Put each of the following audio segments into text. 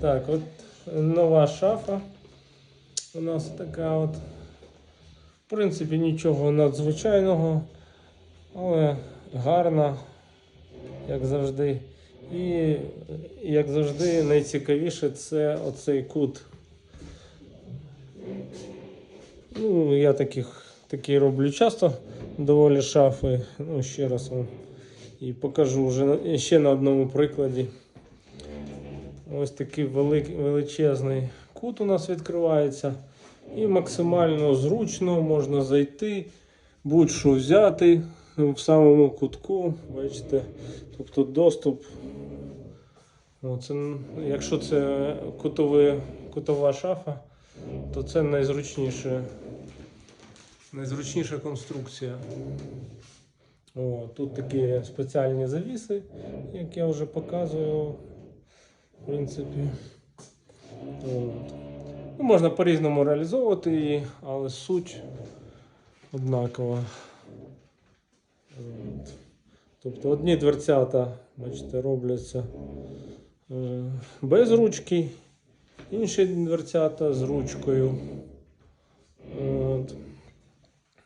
Так, от нова шафа. У нас така от. В принципі, нічого надзвичайного, але гарна, як завжди. І, як завжди, найцікавіше це оцей кут. Ну, я таких, такі роблю часто, доволі шафи. Ну, ще раз вам і покажу вже ще на одному прикладі. Ось такий велик, величезний кут у нас відкривається. І максимально зручно можна зайти, будь-що взяти в самому кутку. Бачите, тобто доступ. О, це, н- якщо це кутове, кутова шафа, то це найзручніше, найзручніша конструкція. О, тут такі спеціальні завіси, як я вже показував. В принципі. От. Ну, можна по-різному реалізовувати її, але суть однакова. От. Тобто одні дверцята, бачите, робляться е, без ручки, інші дверцята з ручкою. От.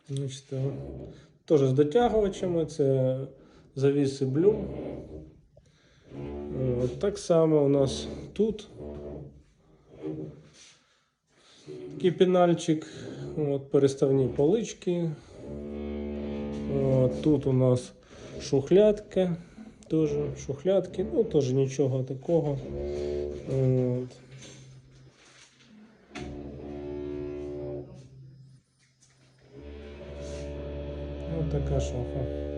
Значить, Теж з дотягувачами, це завіси блюм. От, так само у нас тут кіпінальчик, от, переставні полички. От, тут у нас шухлядка, теж шухлядки, ну теж нічого такого. От. Ось така шафа.